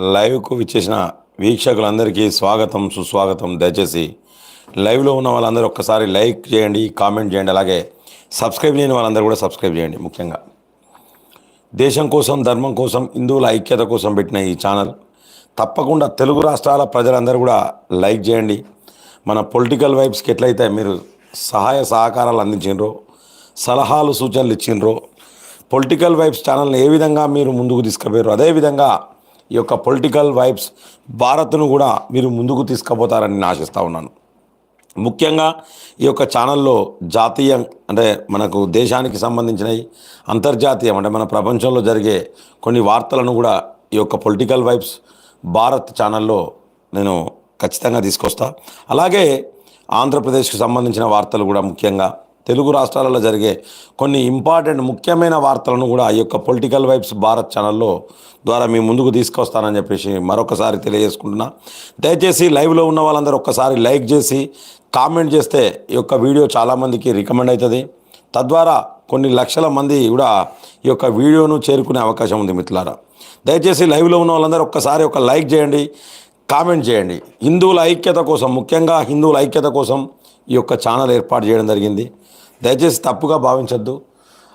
లైవ్కు విచ్చేసిన వీక్షకులందరికీ స్వాగతం సుస్వాగతం. దయచేసి లైవ్లో ఉన్న వాళ్ళందరూ ఒక్కసారి లైక్ చేయండి కామెంట్ చేయండి అలాగే సబ్స్క్రైబ్ చేయని వాళ్ళందరూ కూడా సబ్స్క్రైబ్ చేయండి ముఖ్యంగా. దేశం కోసం ధర్మం కోసం హిందువుల ఐక్యత కోసం పెట్టిన ఈ ఛానల్. తప్పకుండా తెలుగు రాష్ట్రాల ప్రజలందరూ కూడా లైక్ చేయండి. మన పొలిటికల్ వైబ్స్కి ఎట్లయితే మీరు సహాయ సహకారాలు అందించినరో సలహాలు సూచనలు ఇచ్చిండ్రో పొలిటికల్ వైబ్స్ ఛానల్ని ఏ విధంగా మీరు ముందుకు తీసుకుపోయారు అదేవిధంగా ఈ యొక్క పొలిటికల్ వైబ్స్ భారత్ను కూడా మీరు ముందుకు తీసుకుపోతారని నేను ఆశిస్తూ ఉన్నాను. ముఖ్యంగా ఈ యొక్క ఛానల్లో జాతీయం అంటే మనకు దేశానికి సంబంధించినవి అంతర్జాతీయం అంటే మన ప్రపంచంలో జరిగే కొన్ని వార్తలను కూడా ఈ యొక్క పొలిటికల్ వైబ్స్ భారత్ ఛానల్లో నేను ఖచ్చితంగా తీసుకొస్తా. అలాగే ఆంధ్రప్రదేశ్కి సంబంధించిన వార్తలు కూడా ముఖ్యంగా తెలుగు రాష్ట్రాలలో జరిగే కొన్ని ఇంపార్టెంట్ ముఖ్యమైన వార్తలను కూడా ఈ యొక్క పొలిటికల్ వైబ్స్ భారత్ ఛానల్లో ద్వారా మీ ముందుకు తీసుకొస్తానని చెప్పేసి మరొకసారి తెలియజేసుకుంటున్నా. దయచేసి లైవ్లో ఉన్న వాళ్ళందరూ ఒక్కసారి లైక్ చేసి కామెంట్ చేస్తే ఈ యొక్క వీడియో చాలామందికి రికమెండ్ అవుతుంది. తద్వారా కొన్ని లక్షల మంది కూడా ఈ యొక్క వీడియోను చేరుకునే అవకాశం ఉంది మిత్రులారా. దయచేసి లైవ్లో ఉన్న వాళ్ళందరూ ఒక్కసారి ఒక లైక్ చేయండి కామెంట్ చేయండి. హిందువుల ఐక్యత కోసం ముఖ్యంగా హిందువుల ఐక్యత కోసం ఈ యొక్క ఛానల్ ఏర్పాటు చేయడం జరిగింది. దయచేసి తప్పుగా భావించద్దు.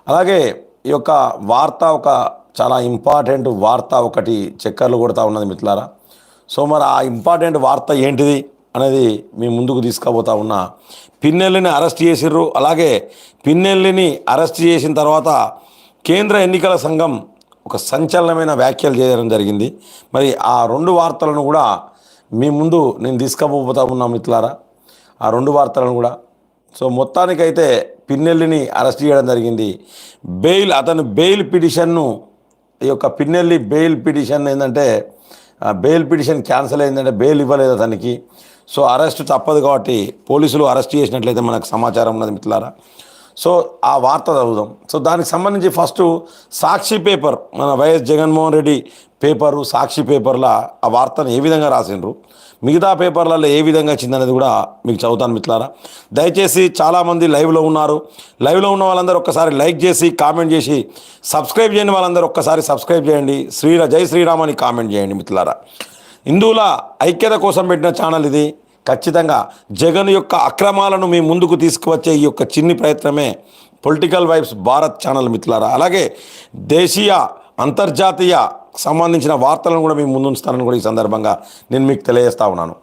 అలాగే ఈ యొక్క వార్త ఒక చాలా ఇంపార్టెంట్ వార్త ఒకటి చక్కర్లు కొడతా ఉన్నది మిత్రులారా. సో మరి ఆ ఇంపార్టెంట్ వార్త ఏంటిది అనేది మీ ముందుకు తీసుకుపోతా ఉన్నా పిన్నెల్లిని అరెస్ట్ చేసిర్రు. అలాగే పిన్నెల్లిని అరెస్ట్ చేసిన తర్వాత కేంద్ర ఎన్నికల సంఘం ఒక సంచలనమైన వ్యాఖ్యలు చేయడం జరిగింది. మరి ఆ రెండు వార్తలను కూడా మీ ముందు నేను తీసుకుపోతా ఉన్నా మిత్రులారా. ఆ రెండు వార్తలను కూడా. సో మొత్తానికైతే పిన్నెల్లిని అరెస్ట్ చేయడం జరిగింది. బెయిల్ అతను బెయిల్ పిటిషన్ను ఈ యొక్క పిన్నెల్లి బెయిల్ పిటిషన్ ఏంటంటే బెయిల్ పిటిషన్ క్యాన్సిల్ అయిందంటే బెయిల్ ఇవ్వలేదు అతనికి. సో అరెస్ట్ తప్పదు కాబట్టి పోలీసులు అరెస్ట్ చేసినట్లయితే మనకు సమాచారం ఉన్నది మిత్రులారా. సో ఆ వార్త చదువుదాం. సో దానికి సంబంధించి ఫస్ట్ సాక్షి పేపర్ మన వైఎస్ జగన్మోహన్ రెడ్డి పేపరు సాక్షి పేపర్ల ఆ వార్తను ఏ విధంగా రాసిండ్రు? మిగతా పేపర్లలో ఏ విధంగా వచ్చిందనేది కూడా మీకు చదువుతాను మిత్రులారా. దయచేసి చాలామంది లైవ్లో ఉన్నారు. లైవ్లో ఉన్న వాళ్ళందరూ ఒక్కసారి లైక్ చేసి కామెంట్ చేసి సబ్స్క్రైబ్ చేయని వాళ్ళందరూ ఒక్కసారి సబ్స్క్రైబ్ చేయండి. శ్రీరా జై శ్రీరామ్ అని కామెంట్ చేయండి మిత్రులారా. హిందువుల ఐక్యత కోసం పెట్టిన ఛానల్ ఇది. ఖచ్చితంగా జగన్ యొక్క అక్రమాలను మీ ముందుకు తీసుకువచ్చే ఈ యొక్క చిన్ని ప్రయత్నమే పొలిటికల్ వైబ్స్ భారత్ ఛానల్ మిత్రులారా. అలాగే దేశీయ అంతర్జాతీయ సంబంధించిన వార్తలను కూడా మీ ముందుంచుతానని కూడా ఈ సందర్భంగా నేను మీకు తెలియజేస్తా ఉన్నాను.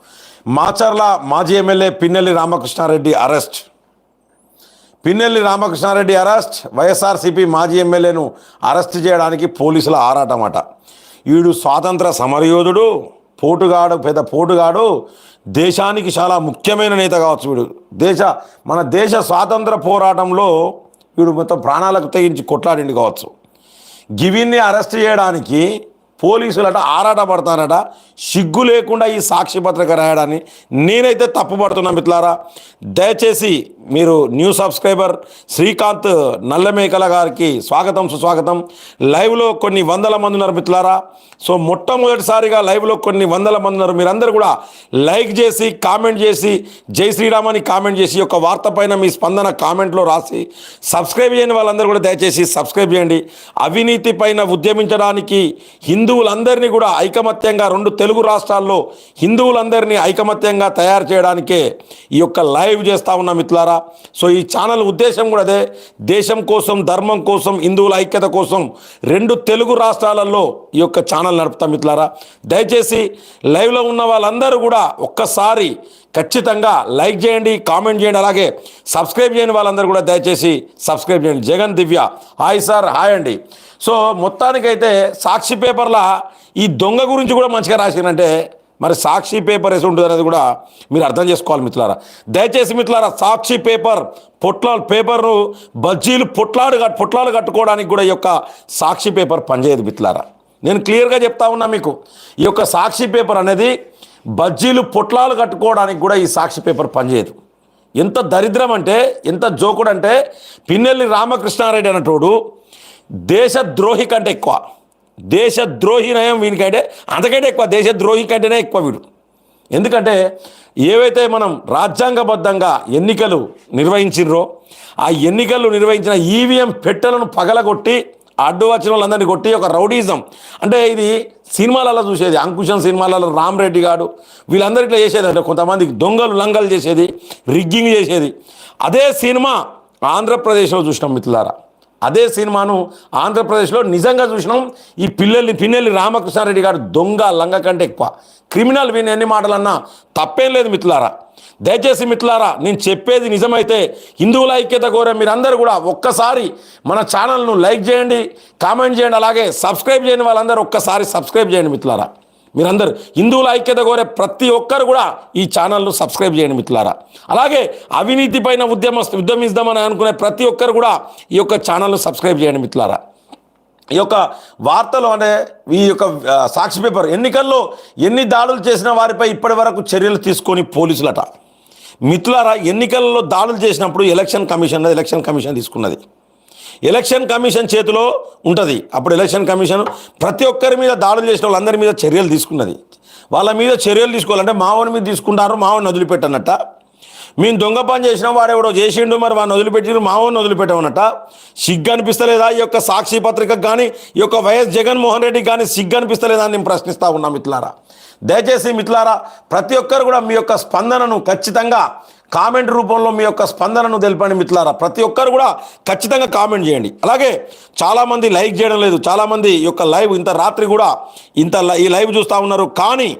మాచర్ల మాజీ MLA Pinnelli Ramakrishna Reddy arrest. Pinnelli Ramakrishna Reddy arrest YSRCP మాజీ ఎమ్మెల్యేను అరెస్ట్ చేయడానికి పోలీసుల ఆరాటమాట. వీడు స్వాతంత్ర సమరయోధుడు పోటుగాడు పెద్ద పోటుగాడు దేశానికి చాలా ముఖ్యమైన నేత కావచ్చు వీడు. దేశ మన దేశ స్వాతంత్ర పోరాటంలో వీడు మొత్తం ప్రాణాలకు తెగించి కొట్లాడిండి కావచ్చు. గివిన్ని అరెస్ట్ చేయడానికి పోలీసులట ఆరాట పడతారట సిగ్గు లేకుండా ఈ సాక్షి పత్రిక రాయడాన్ని నేనైతే తప్పుపడుతున్నా మిత్రులారా. దయచేసి మీరు న్యూ సబ్స్క్రైబర్ శ్రీకాంత్ నల్లమేకల గారికి స్వాగతం సుస్వాగతం. లైవ్లో కొన్ని వందల మంది ఉన్నారు మిత్రులారా. సో మొట్టమొదటిసారిగా లైవ్లో కొన్ని వందల మంది ఉన్నారు. మీరందరూ కూడా లైక్ చేసి కామెంట్ చేసి జై శ్రీరామ్ అని కామెంట్ చేసి ఒక వార్త పైన మీ స్పందన కామెంట్లో రాసి సబ్స్క్రైబ్ చేయని వాళ్ళందరూ కూడా దయచేసి సబ్స్క్రైబ్ చేయండి. అవినీతి పైన ఉద్యమించడానికి హిందూ హిందువులందరినీ కూడా ఐకమత్యంగా రెండు తెలుగు రాష్ట్రాల్లో హిందువులందరినీ ఐకమత్యంగా తయారు చేయడానికే ఈ యొక్క లైవ్ చేస్తా ఉన్నా మిత్రులారా. సో ఈ ఛానల్ ఉద్దేశం కూడా అదే. దేశం కోసం ధర్మం కోసం హిందువుల ఐక్యత కోసం రెండు తెలుగు రాష్ట్రాలలో ఈ యొక్క ఛానల్ నడుపుతాం మిత్రులారా. దయచేసి లైవ్లో ఉన్న వాళ్ళందరూ కూడా ఒక్కసారి ఖచ్చితంగా లైక్ చేయండి కామెంట్ చేయండి అలాగే సబ్స్క్రైబ్ చేయని వాళ్ళందరూ కూడా దయచేసి సబ్స్క్రైబ్ చేయండి. Jagan Divya. Hi sir hi అండి. సో మొత్తానికైతే సాక్షి పేపర్ల ఈ దొంగ గురించి కూడా మంచిగా రాసిరంటే మరి సాక్షి పేపర్ వేసి ఉంటుంది అనేది కూడా మీరు అర్థం చేసుకోవాలి మిత్రులారా. దయచేసి మిత్రులారా సాక్షి పేపర్ పొట్లాలు పేపర్ను బజ్జీలు పొట్లాలు పొట్లాలు కట్టుకోవడానికి కూడా ఈ యొక్క సాక్షి పేపర్ పనిచేయదు మిత్రులారా. నేను క్లియర్గా చెప్తా ఉన్నా మీకు ఈ యొక్క సాక్షి పేపర్ అనేది బజ్జీలు పొట్లాలు కట్టుకోవడానికి కూడా ఈ సాక్షి పేపర్ పనిచేయదు. ఎంత దరిద్రం అంటే ఎంత జోకుడు అంటే పిన్నెల్లి రామకృష్ణారెడ్డి అన్నటోడు దేశద్రోహి కంటే ఎక్కువ. దేశద్రోహి నయం వీనికంటే అంతకంటే ఎక్కువ దేశద్రోహి కంటేనే ఎక్కువ వీడు. ఎందుకంటే ఏవైతే మనం రాజ్యాంగబద్ధంగా ఎన్నికలు నిర్వహించిర్రో ఆ ఎన్నికలు నిర్వహించిన ఈవీఎం పెట్టెలను పగలగొట్టి అడ్డు వచ్చిన వాళ్ళందరినీ కొట్టి ఒక రౌడీజం. అంటే ఇది సినిమాలలో చూసేది అంకుశం సినిమాలలో రామ్ రెడ్డి గారు వీళ్ళందరూ ఇట్లా చేసేది అంటే కొంతమంది దొంగలు లంగలు చేసేది రిగ్గింగ్ చేసేది. అదే సినిమా ఆంధ్రప్రదేశ్లో చూసినాం మిత్రులారా. అదే సినిమాను ఆంధ్రప్రదేశ్లో నిజంగా చూసినాం. ఈ పిల్లల్ని పిన్నెల్లి రామకృష్ణారెడ్డి గారు దొంగ లంగ కంటే ఎక్కువ. క్రిమినల్ వీని ఎన్ని మాటలన్నా తప్పేం లేదు మిత్రులారా. దయచేసి మిట్లారా నేను చెప్పేది నిజమైతే హిందువుల ఐక్యత కోరే మీరందరూ కూడా ఒక్కసారి మన ఛానల్ను లైక్ చేయండి కామెంట్ చేయండి అలాగే సబ్స్క్రైబ్ చేయని వాళ్ళందరూ ఒక్కసారి సబ్స్క్రైబ్ చేయండి మిత్రులారా. మీరందరూ హిందువుల ఐక్యత కోరే ప్రతి ఒక్కరు కూడా ఈ ఛానల్ను సబ్స్క్రైబ్ చేయండి మిత్రులారా. అలాగే అవినీతి పైన ఉద్యమ ఉద్యమిస్తామని అనుకునే ప్రతి ఒక్కరు కూడా ఈ యొక్క ఛానల్ను సబ్స్క్రైబ్ చేయండి మిత్రులారా. ఈ యొక్క వార్తలు అంటే ఈ యొక్క సాక్షి పేపర్ ఎన్నికల్లో ఎన్ని దాడులు చేసిన వారిపై ఇప్పటి వరకు చర్యలు తీసుకొని పోలీసులట. మిత్రులారా ఎన్నికల్లో దాడులు చేసినప్పుడు ఎలక్షన్ కమిషన్ ఎలక్షన్ కమిషన్ తీసుకున్నది. ఎలక్షన్ కమిషన్ చేతిలో ఉంటుంది. అప్పుడు ఎలక్షన్ కమిషన్ ప్రతి ఒక్కరి మీద దాడులు చేసిన వాళ్ళందరి మీద చర్యలు తీసుకున్నది. వాళ్ళ మీద చర్యలు తీసుకోవాలంటే మావోని మీద తీసుకుంటారు మావని వదిలిపెట్టనట్ట. మేము దొంగ పని చేసిన వాడెవడో చేసిండు మరి వాడిని వదిలిపెట్టిండు మామూలు వదిలిపెట్టమన్నట. సిగ్గు అనిపిస్తలేదా? ఈ యొక్క సాక్షి పత్రికకు కానీ ఈ యొక్క వైఎస్ జగన్మోహన్ రెడ్డికి కానీ సిగ్గు అనిపిస్తలేదా అని నేను ప్రశ్నిస్తా ఉన్నా మిత్రులారా? దయచేసి మిత్రులారా ప్రతి ఒక్కరు కూడా మీ యొక్క స్పందనను ఖచ్చితంగా కామెంట్ రూపంలో మీ యొక్క స్పందనను తెలపండి మిత్రులారా. ప్రతి ఒక్కరు కూడా ఖచ్చితంగా కామెంట్ చేయండి. అలాగే చాలామంది లైక్ చేయడం లేదు. చాలామంది ఈ యొక్క లైవ్ ఇంత రాత్రి కూడా ఇంత లై- ఈ లైవ్ చూస్తూ ఉన్నారు. కానీ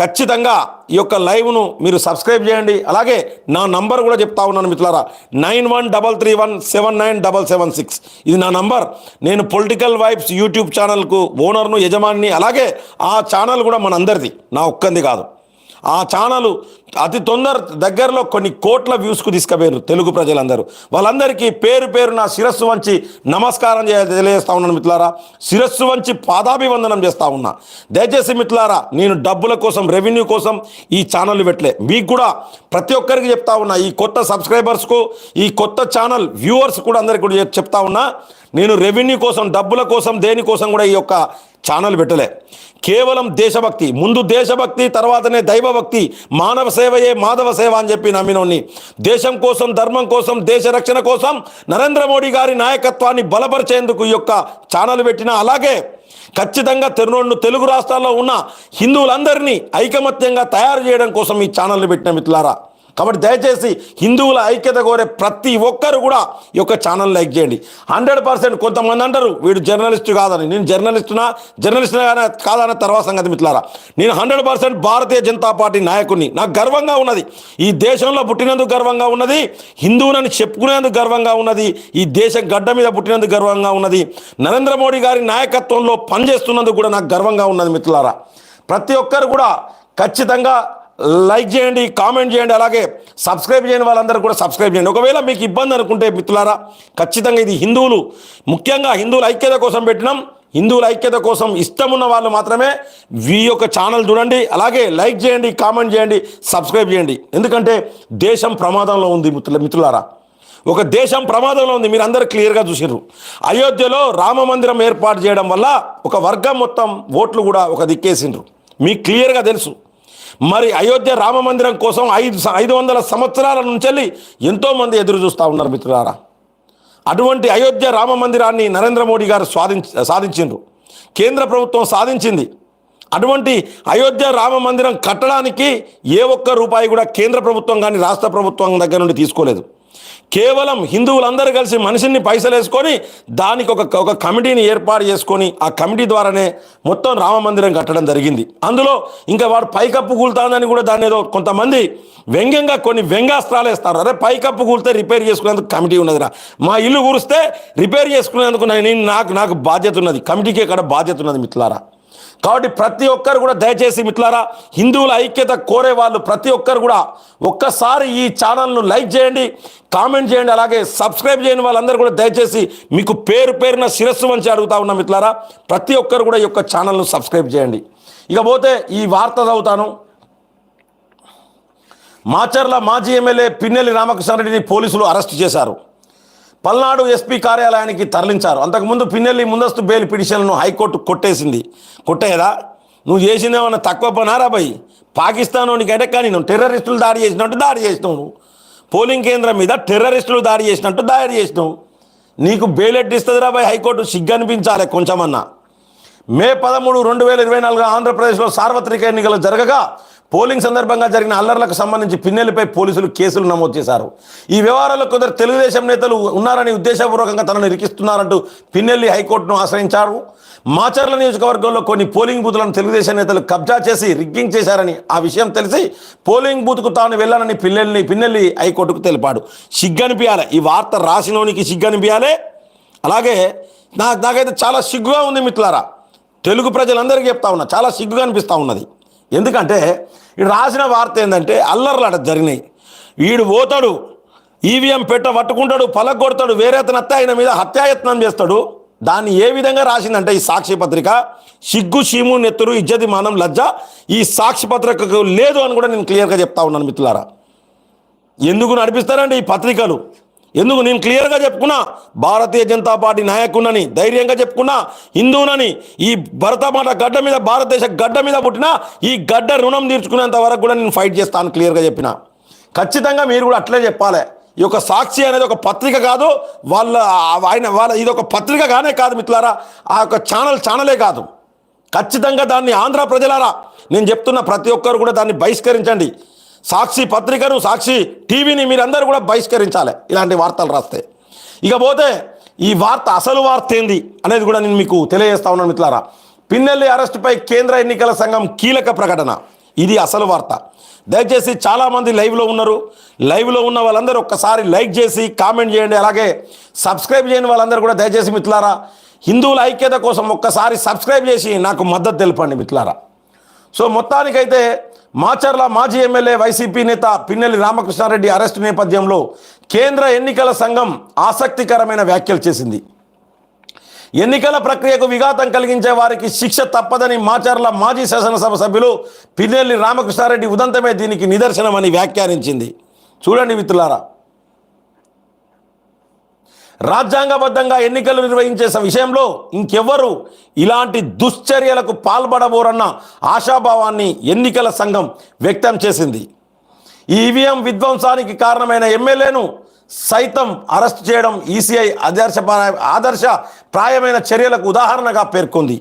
ఖచ్చితంగా ఈ యొక్క లైవ్ను మీరు సబ్స్క్రైబ్ చేయండి. అలాగే నా నంబర్ కూడా చెప్తా ఉన్నాను మిత్రులారా nine one double three one seven nine double seven six. ఇది నా నంబర్. నేను పొలిటికల్ వైబ్స్ యూట్యూబ్ ఛానల్కు ఓనర్ను యజమానిని అలాగే ఆ ఛానల్ కూడా మనందరిది. నా ఒక్కంది కాదు. ఆ ఛానల్ అతి తొందర దగ్గరలో కొన్ని కోట్ల వ్యూస్కు తీసుకుపోయారు తెలుగు ప్రజలందరూ. వాళ్ళందరికీ పేరు పేరు నా శిరస్సు వంచి నమస్కారం తెలియజేస్తా ఉన్నాను మిత్రులారా. శిరస్సు వంచి పాదాభివందనం చేస్తా ఉన్నా. దయచేసి మిత్రులారా నేను డబ్బుల కోసం రెవెన్యూ కోసం ఈ ఛానల్ పెట్టలే. మీకు కూడా ప్రతి ఒక్కరికి చెప్తా ఉన్నా. ఈ కొత్త సబ్స్క్రైబర్స్కు ఈ కొత్త ఛానల్ వ్యూవర్స్ కూడా అందరికి కూడా చెప్- చెప్తా ఉన్నా. నేను రెవెన్యూ కోసం డబ్బుల కోసం దేనికోసం కూడా ఈ యొక్క ఛానల్ పెట్టలే. కేవలం దేశభక్తి. ముందు దేశభక్తి తర్వాతనే దైవభక్తి. మానవ సేవయే మాధవ సేవ అని చెప్పి నమ్మినోని దేశం కోసం ధర్మం కోసం దేశ రక్షణ కోసం నరేంద్ర మోడీ గారి నాయకత్వాన్ని బలపరిచేందుకు ఈ యొక్క ఛానల్ పెట్టిన అలాగే ఖచ్చితంగా తెరునోళ్ళు తెలుగు రాష్ట్రాల్లో ఉన్న హిందువులందరినీ ఐకమత్యంగా తయారు చేయడం కోసం ఈ ఛానల్ని పెట్టిన మిత్రులారా. కాబట్టి దయచేసి హిందువుల ఐక్యత కోరే ప్రతి ఒక్కరు కూడా ఈ యొక్క ఛానల్ లైక్ చేయండి. హండ్రెడ్ పర్సెంట్ కొంతమంది అంటారు వీడు జర్నలిస్ట్ కాదని. నేను జర్నలిస్టునా? జర్నలిస్ట్ కాదన్న తర్వాత సంగతి మిత్రులారా. నేను hundred percent Bharatiya Janata party నాయకుడిని. నాకు గర్వంగా ఉన్నది. ఈ దేశంలో పుట్టినందుకు గర్వంగా ఉన్నది. హిందువునని చెప్పుకునేందుకు గర్వంగా ఉన్నది. ఈ దేశం గడ్డ మీద పుట్టినందుకు గర్వంగా ఉన్నది. నరేంద్ర మోడీ గారి నాయకత్వంలో పనిచేస్తున్నందుకు కూడా నాకు గర్వంగా ఉన్నది మిత్రులారా. ప్రతి ఒక్కరు కూడా ఖచ్చితంగా లైక్ చేయండి కామెంట్ చేయండి అలాగే సబ్స్క్రైబ్ చేయని వాళ్ళందరూ కూడా సబ్స్క్రైబ్ చేయండి. ఒకవేళ మీకు ఇబ్బంది అనుకుంటే మిత్రులారా ఖచ్చితంగా ఇది హిందువులు ముఖ్యంగా హిందువుల ఐక్యత కోసం పెట్టినాం. హిందువుల ఐక్యత కోసం ఇష్టం ఉన్న వాళ్ళు మాత్రమే ఈ యొక్క ఛానల్ చూడండి అలాగే లైక్ చేయండి కామెంట్ చేయండి సబ్స్క్రైబ్ చేయండి. ఎందుకంటే దేశం ప్రమాదంలో ఉంది మిత్రుల మిత్రులారా. ఒక దేశం ప్రమాదంలో ఉంది మీరు అందరూ క్లియర్గా చూసిర్రు. అయోధ్యలో రామ మందిరం ఏర్పాటు చేయడం వల్ల ఒక వర్గం మొత్తం ఓట్లు కూడా ఒక దిక్కేసిండ్రు. మీకు క్లియర్గా తెలుసు. మరి అయోధ్య రామ మందిరం కోసం ఐదు ఐదు వందల సంవత్సరాల నుంచి ఎంతోమంది ఎదురు చూస్తూ ఉన్నారు మిత్రులారా. అటువంటి అయోధ్య రామ మందిరాన్ని నరేంద్ర మోడీ గారు స్వాధించ సాధించిండ్రు. కేంద్ర ప్రభుత్వం సాధించింది. అటువంటి అయోధ్య రామ మందిరం కట్టడానికి ఏ ఒక్క రూపాయి కూడా కేంద్ర ప్రభుత్వం కానీ రాష్ట్ర ప్రభుత్వం దగ్గర నుండి తీసుకోలేదు. కేవలం హిందువులందరూ కలిసి మనిషిని పైసలు వేసుకొని దానికి ఒక ఒక కమిటీని ఏర్పాటు చేసుకొని ఆ కమిటీ ద్వారానే మొత్తం రామ మందిరం కట్టడం జరిగింది. అందులో ఇంకా వాడు పైకప్పు కూలుతానని కూడా దాన్ని ఏదో కొంతమంది వ్యంగ్యంగా కొన్ని వ్యంగాస్త్రాలు వేస్తారు. అరే పైకప్పు కూలితే రిపేర్ చేసుకునేందుకు కమిటీ ఉన్నదిరా. మా ఇల్లు కూరిస్తే రిపేర్ చేసుకునేందుకు నేను నాకు నాకు బాధ్యత ఉన్నది. కమిటీకి ఇక్కడ బాధ్యత ఉన్నది మిత్రులారా. కాబట్టి ప్రతి ఒక్కరు కూడా దయచేసి మిట్లారా హిందువుల ఐక్యత కోరే వాళ్ళు ప్రతి ఒక్కరు కూడా ఒక్కసారి ఈ ఛానల్ను లైక్ చేయండి కామెంట్ చేయండి అలాగే సబ్స్క్రైబ్ చేయని వాళ్ళందరూ కూడా దయచేసి మీకు పేరు పేరున శిరస్సు మంచి అడుగుతా ఉన్నాం మిట్లారా ప్రతి ఒక్కరు కూడా ఈ యొక్క ఛానల్ను సబ్స్క్రైబ్ చేయండి. ఇక పోతే ఈ వార్త చదువుతాను. మాచర్ల మాజీ ఎమ్మెల్యే పిన్నెల్లి రామకృష్ణారెడ్డిని పోలీసులు అరెస్ట్ చేశారు. పల్నాడు ఎస్పీ కార్యాలయానికి తరలించారు. అంతకుముందు పిన్నెల్లి ముందస్తు బెయిల్ పిటిషన్లను హైకోర్టు కొట్టేసింది. కొట్టేదా? నువ్వు చేసిందేమన్నా తక్కువ పనారా భయ్ పాకిస్తాన్ కంటే కానీ నువ్వు టెర్రరిస్టులు దాడి చేసినట్టు దాడి చేసినావు నువ్వు. పోలింగ్ కేంద్రం మీద టెర్రరిస్టులు దాడి చేసినట్టు దాడి చేసినావు. నీకు బెయిల్ ఎట్టిస్తుందిరా భయ్ హైకోర్టు? సిగ్గనిపించాలి కొంచెమన్నా. మే పదమూడు రెండు వేల ఇరవై నాలుగు ఆంధ్రప్రదేశ్లో సార్వత్రిక ఎన్నికలు జరగగా పోలింగ్ సందర్భంగా జరిగిన అల్లర్లకు సంబంధించి పిన్నెలపై పోలీసులు కేసులు నమోదు చేశారు. ఈ వ్యవహారంలో కొందరు తెలుగుదేశం నేతలు ఉన్నారని ఉద్దేశపూర్వకంగా తనను ఇరికిస్తున్నారంటూ పిన్నెల్లి హైకోర్టును ఆశ్రయించారు. మాచర్ల నియోజకవర్గంలో కొన్ని పోలింగ్ బూతులను తెలుగుదేశం నేతలు కబ్జా చేసి రిగ్గింగ్ చేశారని ఆ విషయం తెలిసి పోలింగ్ బూత్కు తాను వెళ్ళానని పిల్లల్ని పిన్నెల్లి హైకోర్టుకు తెలిపాడు. సిగ్గనిపించాలి ఈ వార్త రాసినోనికి సిగ్గనిపించాలి అలాగే నా నాకైతే చాలా సిగ్గుగా ఉంది మిత్రులారా. తెలుగు ప్రజలందరికీ చెప్తా ఉన్నా చాలా సిగ్గుగా అనిపిస్తూ ఉన్నది. ఎందుకంటే ఈ రాసిన వార్త ఏంటంటే అల్లర్లు అట జరిగినాయి. వీడు పోతాడు ఈవీఎం పెట్ట పట్టుకుంటాడు పలగొడతాడు వేరే అతను అత్త ఆయన మీద హత్యాయత్నం చేస్తాడు. దాన్ని ఏ విధంగా రాసిందంటే ఈ సాక్షి పత్రిక సిగ్గు షీము నెత్తురు ఇజ్జతి మానం లజ్జ ఈ సాక్షి పత్రికకు లేదు అని కూడా నేను క్లియర్గా చెప్తా ఉన్నాను మిత్రులారా. ఎందుకు నడిపిస్తారండి ఈ పత్రికలు? ఎందుకు నేను క్లియర్గా చెప్పుకున్నా? భారతీయ జనతా పార్టీ నాయకుడినని ధైర్యంగా చెప్పుకున్నా హిందువునని ఈ భరతమాత గడ్డ మీద భారతదేశ గడ్డ మీద పుట్టిన ఈ గడ్డ రుణం తీర్చుకునేంత వరకు కూడా నేను ఫైట్ చేస్తాను క్లియర్గా చెప్పిన. ఖచ్చితంగా మీరు కూడా అట్లే చెప్పాలి. ఈ యొక్క సాక్షి అనేది ఒక పత్రిక కాదు వాళ్ళ ఆయన వాళ్ళ ఇది ఒక పత్రిక కానే కాదు మిత్రులారా ఆ యొక్క ఛానల్ ఛానలే కాదు. ఖచ్చితంగా దాన్ని ఆంధ్ర ప్రజలారా నేను చెప్తున్న ప్రతి ఒక్కరు కూడా దాన్ని బహిష్కరించండి. సాక్షి పత్రికను సాక్షి టీవీని మీరందరూ కూడా బహిష్కరించాలి. ఇలాంటి వార్తలు రాస్తే. ఇకపోతే ఈ వార్త అసలు వార్త ఏంది అనేది కూడా నేను మీకు తెలియజేస్తా ఉన్నాను మిత్రులారా. పిన్నెల్లి అరెస్టుపై కేంద్ర ఎన్నికల సంఘం కీలక ప్రకటన. ఇది అసలు వార్త. దయచేసి చాలామంది లైవ్లో ఉన్నారు. లైవ్లో ఉన్న వాళ్ళందరూ ఒక్కసారి లైక్ చేసి కామెంట్ చేయండి. అలాగే సబ్స్క్రైబ్ చేయని వాళ్ళందరూ కూడా దయచేసి మిత్రులారా హిందువుల ఐక్యత కోసం ఒక్కసారి సబ్స్క్రైబ్ చేసి నాకు మద్దతు తెలపండి మిత్రులారా. సో మొత్తానికైతే మాచర్ల మాజీ ఎమ్మెల్యే వైసీపీ నేత పిన్నెల్లి రామకృష్ణారెడ్డి అరెస్టు నేపథ్యంలో కేంద్ర ఎన్నికల సంఘం ఆసక్తికరమైన వ్యాఖ్యలు చేసింది. ఎన్నికల ప్రక్రియకు విఘాతం కలిగించే వారికి శిక్ష తప్పదని మాచర్ల మాజీ శాసనసభ సభ్యులు పిన్నెల్లి రామకృష్ణారెడ్డి ఉదంతమే దీనికి నిదర్శనమని వ్యాఖ్యానించింది. చూడండి మిత్రులారా. రాజ్యాంగబద్ధంగా ఎన్నికలు నిర్వహించే విషయంలో ఇంకెవ్వరు ఇలాంటి దుశ్చర్యలకు పాల్పడబోరన్న ఆశాభావాన్ని ఎన్నికల సంఘం వ్యక్తం చేసింది ఈ ఈవీఎం విధ్వంసానికి కారణమైన ఎమ్మెల్యేను సైతం అరెస్ట్ చేయడం ఈసీఐ ఆదర్శ ప్రాయమైన చర్యలకు ఉదాహరణగా పేర్కొంది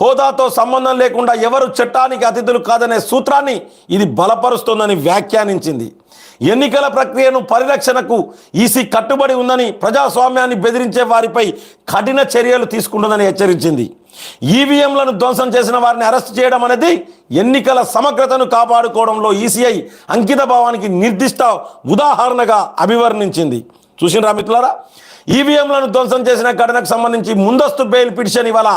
హోదాతో సంబంధం లేకుండా ఎవరు చట్టానికి అతిథులు కాదనే సూత్రాన్ని ఇది బలపరుస్తోందని వ్యాఖ్యానించింది. ఎన్నికల ప్రక్రియను పరిరక్షణకు ఈసీ కట్టుబడి ఉందని ప్రజాస్వామ్యాన్ని బెదిరించే వారిపై కఠిన చర్యలు తీసుకుంటుందని హెచ్చరించింది. ఈవీఎంలను ధ్వంసం చేసిన వారిని అరెస్ట్ చేయడం అనేది ఎన్నికల సమగ్రతను కాపాడుకోవడంలో ఈసీఐ అంకిత భావానికి నిర్దిష్ట ఉదాహరణగా అభివర్ణించింది. చూసినరా మిత్రులారా? ఈవీఎంలను ధ్వంసం చేసిన ఘటనకు సంబంధించి ముందస్తు బెయిల్ పిటిషన్ ఇవాళ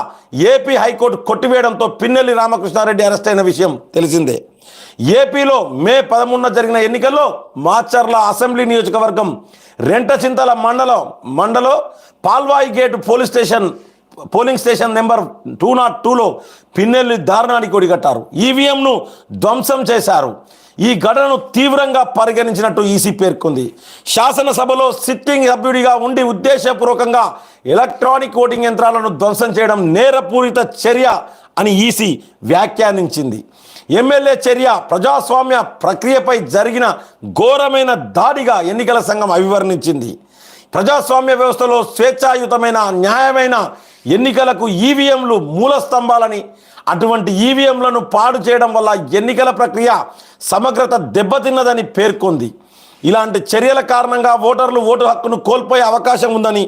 ఏపీ హైకోర్టు కొట్టివేయడంతో పిన్నెల్లి రామకృష్ణారెడ్డి అరెస్ట్ అయిన విషయం తెలిసిందే. ఏపీలో మే పదమూడున జరిగిన ఎన్నికల్లో మాచర్ల అసెంబ్లీ నియోజకవర్గం రెంటచింతల మండలం మండలో Palvai gate police station polling station number two naught టూలో పిన్నెల్లి దారుణానికి ఒడిగట్టారు. ఈవీఎంను ధ్వంసం చేశారు. ఈ ఘటనను తీవ్రంగా పరిగణించినట్టు ఈసీ పేర్కొంది. శాసనసభలో సిట్టింగ్ సభ్యుడిగా ఉండి ఉద్దేశపూర్వకంగా ఎలక్ట్రానిక్ ఓటింగ్ యంత్రాలను ధ్వంసం చేయడం నేరపూరిత చర్య అని ఈసీ వ్యాఖ్యానించింది. ఎమ్మెల్యే చర్య ప్రజాస్వామ్య ప్రక్రియపై జరిగిన ఘోరమైన దాడిగా ఎన్నికల సంఘం అభివర్ణించింది. ప్రజాస్వామ్య వ్యవస్థలో స్వేచ్ఛాయుతమైన న్యాయమైన ఎన్నికలకు ఈవీఎంలు మూల స్తంభాలని అటువంటి ఈవీఎంలను పాడు చేయడం వల్ల ఎన్నికల ప్రక్రియ సమగ్రత దెబ్బతిన్నదని పేర్కొంది. ఇలాంటి చర్యల కారణంగా ఓటర్లు ఓటు హక్కును కోల్పోయే అవకాశం ఉందని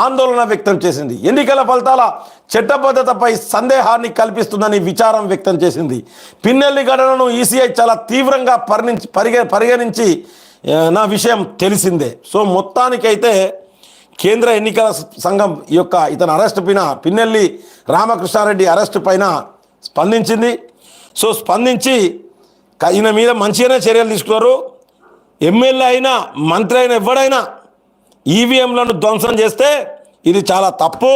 ఆందోళన వ్యక్తం చేసింది. ఎన్నికల ఫలితాల చట్టబద్ధతపై సందేహాన్ని కల్పిస్తుందని విచారం వ్యక్తం చేసింది. పిన్నెల్లి ఘటనను ఈసీఐ చాలా తీవ్రంగా పరిణించి పరిగ పరిగణించి నా విషయం తెలిసిందే. సో మొత్తానికైతే కేంద్ర ఎన్నికల సంఘం యొక్క ఇతను అరెస్ట్ పైన పిన్నెల్లి రామకృష్ణారెడ్డి అరెస్ట్ పైన స్పందించింది. సో స్పందించి ఈయన మీద మంచిగానే చర్యలు తీసుకున్నారు. ఎమ్మెల్యే అయినా మంత్రి అయినా ఎవడైనా ఈవీఎంలను ధ్వంసం చేస్తే ఇది చాలా తప్పు.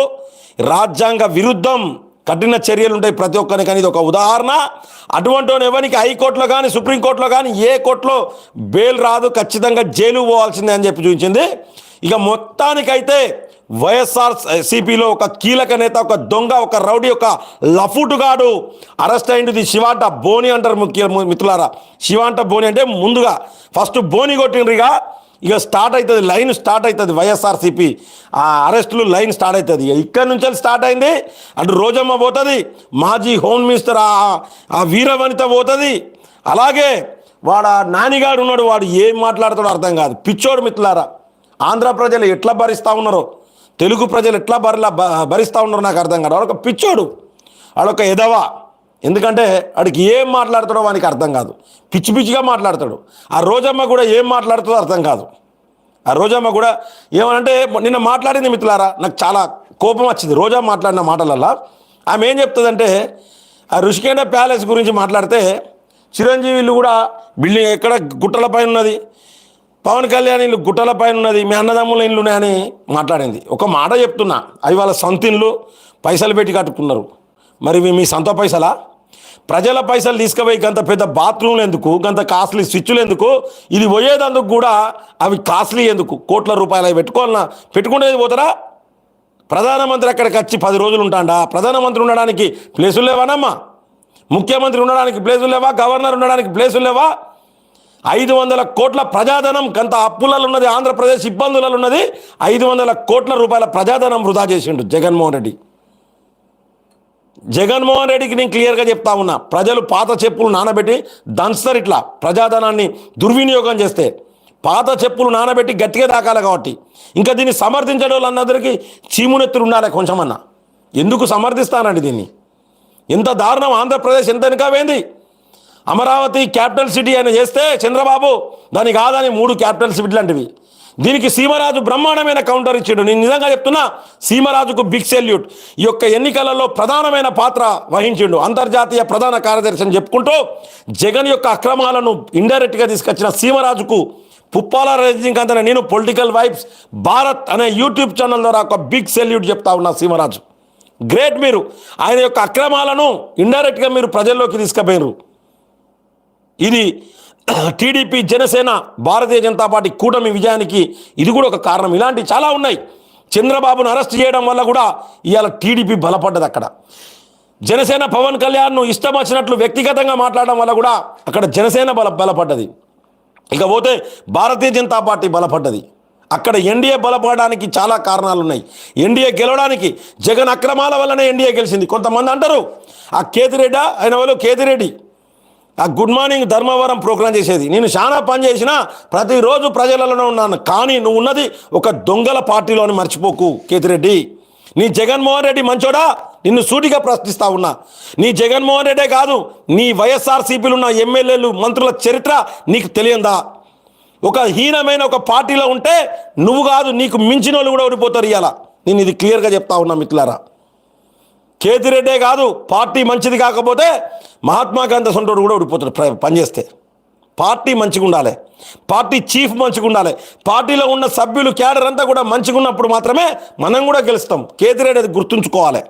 రాజ్యాంగ విరుద్ధం కఠిన చర్యలు ఉంటాయి ప్రతి ఒక్కరికి అనేది ఇది ఒక ఉదాహరణ. అటువంటి ఎవరికి హైకోర్టులో కానీ సుప్రీంకోర్టులో కానీ ఏ కోర్టులో బెయిల్ రాదు ఖచ్చితంగా జైలు పోవాల్సిందే అని చెప్పి చూపించింది. ఇక మొత్తానికైతే వైఎస్ఆర్ సిపిలో ఒక కీలక నేత ఒక దొంగ ఒక రౌడీ ఒక లఫుటుగాడు అరెస్ట్ అయింది. శివాంట బోని అంటారు ముఖ్య మిత్రులారా. శివాంట బోని అంటే ముందుగా ఫస్ట్ బోని కొట్టిండ్రు ఇక. ఇక స్టార్ట్ అవుతుంది లైన్ స్టార్ట్ అవుతుంది వైఎస్ఆర్సీపీ ఆ అరెస్టులు లైన్ స్టార్ట్ అవుతుంది ఇక ఇక్కడ నుంచి స్టార్ట్ అయింది. అటు రోజమ్మ పోతుంది మాజీ హోమ్ మినిస్టర్ ఆ- ఆ వీరవనిత పోతుంది. అలాగే వాడు ఆ నానిగాడు ఉన్నాడు వాడు ఏం మాట్లాడతాడో అర్థం కాదు. పిచ్చోడు మిత్రులారా. ఆంధ్ర ప్రజలు ఎట్లా భరిస్తూ ఉన్నారో తెలుగు ప్రజలు ఎట్లా భరిలా భ- భరిస్తూ ఉన్నారో నాకు అర్థం కాదు. వాడొక పిచ్చోడు వాడొక ఎదవా. ఎందుకంటే వాడికి ఏం మాట్లాడతాడో వానికి అర్థం కాదు. పిచ్చి పిచ్చిగా మాట్లాడతాడు. ఆ రోజమ్మ కూడా ఏం మాట్లాడుతుందో అర్థం కాదు. ఆ రోజమ్మ కూడా ఏమనంటే నిన్న మాట్లాడింది మిత్రులారా నాకు చాలా కోపం వచ్చింది. రోజా మాట్లాడిన మాటలల్లా ఆమె ఏం చెప్తుందంటే ఆ ఋషికేండ ప్యాలెస్ గురించి మాట్లాడితే చిరంజీవిలు కూడా బిల్డింగ్ ఎక్కడ గుట్టల పైన ఉన్నది పవన్ కళ్యాణ్ ఇల్లు గుట్టల పైన ఉన్నది మీ అన్నదమ్ముల ఇల్లు మాట్లాడింది. ఒక మాట చెప్తున్నా అవి వాళ్ళ సొంత ఇల్లు పైసలు పెట్టి కట్టుకున్నారు. మరి మీ సొంత పైసలా? ప్రజల పైసలు తీసుకుపోయి గంత పెద్ద బాత్రూమ్లు ఎందుకు గంత కాస్ట్లీ స్విచ్లు ఎందుకు ఇది పోయేదందుకు కూడా అవి కాస్ట్లీ ఎందుకు? కోట్ల రూపాయలు అవి పెట్టుకోవాలన్నా పెట్టుకునేది పోతారా? ప్రధానమంత్రి అక్కడికి వచ్చి పది రోజులు ఉంటాడా? ప్రధానమంత్రి ఉండడానికి ప్లేసులు లేవానమ్మా ముఖ్యమంత్రి ఉండడానికి ప్లేసులు లేవా? గవర్నర్ ఉండడానికి ప్లేసులు లేవా? ఐదు వందల కోట్ల ప్రజాధనం గంత అప్పులలో ఉన్నది ఆంధ్రప్రదేశ్ ఇబ్బందులలో ఉన్నది ఐదు వందల కోట్ల రూపాయల ప్రజాధనం వృధా చేసిండు జగన్మోహన్ రెడ్డి. జగన్మోహన్ రెడ్డికి నేను క్లియర్గా చెప్తా ఉన్నా ప్రజలు పాత చెప్పులు నానబెట్టి దంచుతారు ఇట్లా ప్రజాధనాన్ని దుర్వినియోగం చేస్తే పాత చెప్పులు నానబెట్టి గట్టిగా తాకాలి కాబట్టి ఇంకా దీన్ని సమర్థించడం వాళ్ళందరికీ చీమునెత్తులు ఉండాలి కొంచెమన్నా. ఎందుకు సమర్థిస్తానండి దీన్ని? ఎంత దారుణం ఆంధ్రప్రదేశ్ ఎంత వెనుక పోయింది? అమరావతి క్యాపిటల్ సిటీ అని చేస్తే చంద్రబాబు దాని కాదని మూడు క్యాపిటల్ సిటీ లాంటివి. దీనికి సీమరాజు బ్రహ్మాండమైన కౌంటర్ ఇచ్చాడు. నేను నిజంగా చెప్తున్నా సీమరాజుకు బిగ్ సెల్యూట్ ఈ యొక్క ఎన్నికలలో ప్రధానమైన పాత్ర వహించిండు. అంతర్జాతీయ ప్రధాన కార్యదర్శి అని చెప్పుకుంటూ జగన్ యొక్క అక్రమాలను ఇండైరెక్ట్గా తీసుకొచ్చిన సీమరాజుకు పుప్పాల రజనీకాంత్ అనే నేను పొలిటికల్ వైబ్స్ భారత్ అనే యూట్యూబ్ ఛానల్ ద్వారా ఒక బిగ్ సెల్యూట్ చెప్తా ఉన్నా సీమరాజు. గ్రేట్ మీరు. ఆయన యొక్క అక్రమాలను ఇండైరెక్ట్గా మీరు ప్రజల్లోకి తీసుకుపోయినారు ఇది టీడీపీ జనసేన భారతీయ జనతా పార్టీ కూటమి విజయానికి ఇది కూడా ఒక కారణం. ఇలాంటివి చాలా ఉన్నాయి. చంద్రబాబును అరెస్ట్ చేయడం వల్ల కూడా ఇవాళ టీడీపీ బలపడ్డది అక్కడ. జనసేన పవన్ కళ్యాణ్ను ఇష్టం వచ్చినట్లు వ్యక్తిగతంగా మాట్లాడడం వల్ల కూడా అక్కడ జనసేన బల బలపడ్డది. ఇకపోతే భారతీయ జనతా పార్టీ బలపడ్డది. అక్కడ ఎన్డీఏ బలపడడానికి చాలా కారణాలు ఉన్నాయి ఎన్డీఏ గెలవడానికి జగన్ అక్రమాల వల్లనే ఎన్డీఏ గెలిచింది. కొంతమంది అంటారు ఆ కేతిరెడ్డి? ఆయన వాళ్ళు కేతిరెడ్డి ఆ గుడ్ మార్నింగ్ ధర్మవరం ప్రోగ్రాం చేసేది. నేను చాలా పని చేసినా ప్రతిరోజు ప్రజలలో ఉన్నాను. కానీ నువ్వు ఉన్నది ఒక దొంగల పార్టీలోని మర్చిపోకు కేతిరెడ్డి. నీ జగన్మోహన్ రెడ్డి మంచోడా? నిన్ను సూటిగా ప్రశ్నిస్తా ఉన్నా. నీ జగన్మోహన్ రెడ్డే కాదు నీ వైఎస్ఆర్సీపీలు ఉన్న ఎమ్మెల్యేలు మంత్రుల చరిత్ర నీకు తెలియందా? ఒక హీనమైన ఒక పార్టీలో ఉంటే నువ్వు కాదు నీకు మించిన వాళ్ళు కూడా ఓడిపోతారు ఇవాళ నేను ఇది క్లియర్గా చెప్తా ఉన్నా మిత్రులారా. కేతిరెడ్డే కాదు పార్టీ మంచిది కాకపోతే మహాత్మా గాంధీ సొంటోడు కూడా ఓడిపోతాడు పనిచేస్తే. పార్టీ మంచిగా ఉండాలి పార్టీ చీఫ్ మంచిగా ఉండాలి పార్టీలో ఉన్న సభ్యులు క్యాడర్ అంతా కూడా మంచిగా ఉన్నప్పుడు మాత్రమే మనం కూడా గెలుస్తాం. కేతిరెడ్డి అది గుర్తుంచుకోవాలి.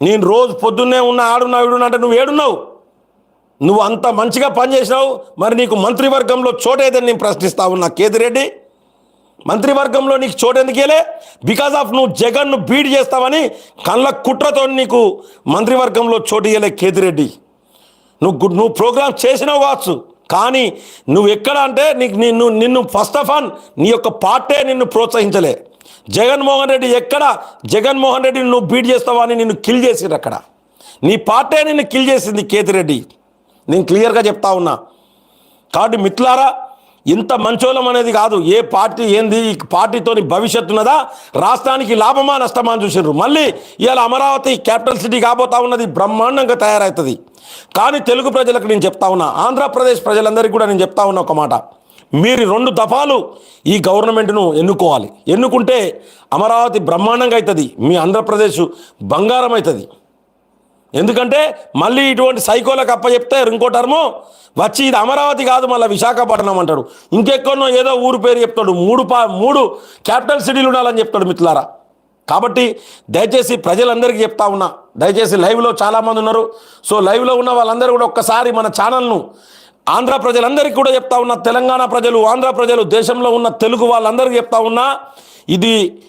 నేను రోజు పొద్దున్నే ఉన్న ఆడున్నా ఈడున్నా అంటే నువ్వు ఏడున్నావు? నువ్వు అంత మంచిగా పనిచేసినావు మరి నీకు మంత్రివర్గంలో చోటేదని నేను ప్రశ్నిస్తా ఉన్నా కేతిరెడ్డి. మంత్రివర్గంలో నీకు చోటు ఎందుకేలే బికాస్ ఆఫ్ నువ్వు జగన్ను బీడ్ చేస్తావని కళ్ళ కుట్రతో నీకు మంత్రివర్గంలో చోటు ఇయ్యలే కేతిరెడ్డి. నువ్వు నువ్వు ప్రోగ్రామ్ చేసినావు కావచ్చు కానీ నువ్వు ఎక్కడ అంటే నీకు నిన్ను నిన్ను ఫస్ట్ ఆఫ్ ఆల్ నీ యొక్క పార్టీ నిన్ను ప్రోత్సహించలే. జగన్మోహన్ రెడ్డి ఎక్కడ? జగన్మోహన్ రెడ్డిని నువ్వు బీట్ చేస్తావని నిన్ను కిల్ చేసిండు అక్కడ. నీ పార్టీ నిన్ను కిల్ చేసింది కేతిరెడ్డి. నేను క్లియర్గా చెప్తా ఉన్నా. కాబట్టి మిత్రులారా ఇంత మంచోళం అనేది కాదు. ఏ పార్టీ ఏంది? పార్టీతోని భవిష్యత్తు ఉన్నదా? రాష్ట్రానికి లాభమా నష్టమా అని చూసారు మళ్ళీ ఇవాళ అమరావతి క్యాపిటల్ సిటీ కాబోతా ఉన్నది బ్రహ్మాండంగా తయారవుతుంది కానీ తెలుగు ప్రజలకు నేను చెప్తా ఉన్నా ఆంధ్రప్రదేశ్ ప్రజలందరికీ కూడా నేను చెప్తా ఉన్నా ఒక మాట. మీరు రెండు దఫాలు ఈ గవర్నమెంట్ను ఎన్నుకోవాలి. ఎన్నుకుంటే అమరావతి బ్రహ్మాండంగా అవుతుంది మీ ఆంధ్రప్రదేశ్ బంగారం అవుతుంది ఎందుకంటే మళ్ళీ ఇటువంటి సైకోలకు అప్పచెప్తే ఇంకో టర్ము వచ్చి ఇది అమరావతి కాదు మళ్ళీ విశాఖపట్నం అంటాడు. ఇంకెక్కడో ఏదో ఊరు పేరు చెప్తాడు. మూడు పా మూడు క్యాపిటల్ సిటీలు ఉండాలని చెప్తాడు మిత్రులారా. కాబట్టి దయచేసి ప్రజలందరికీ చెప్తా ఉన్నా. దయచేసి లైవ్లో చాలామంది ఉన్నారు. సో లైవ్లో ఉన్న వాళ్ళందరూ కూడా ఒక్కసారి మన ఛానల్ను ఆంధ్ర ప్రజలందరికీ కూడా చెప్తా ఉన్నా. తెలంగాణ ప్రజలు ఆంధ్ర ప్రజలు దేశంలో ఉన్న తెలుగు వాళ్ళందరికీ చెప్తా ఉన్నా. ఇది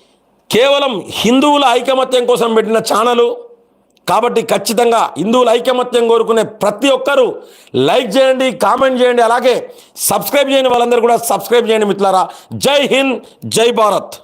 కేవలం హిందువుల ఐకమత్యం కోసం పెట్టిన ఛానలు. కాబట్టి ఖచ్చితంగా హిందువుల ఐకమత్యం కోరుకునే ప్రతి ఒక్కరూ లైక్ చేయండి కామెంట్ చేయండి అలాగే సబ్స్క్రైబ్ చేయని వాళ్ళందరూ కూడా సబ్స్క్రైబ్ చేయండి మిత్రులారా. జై హింద్ జై భారత్.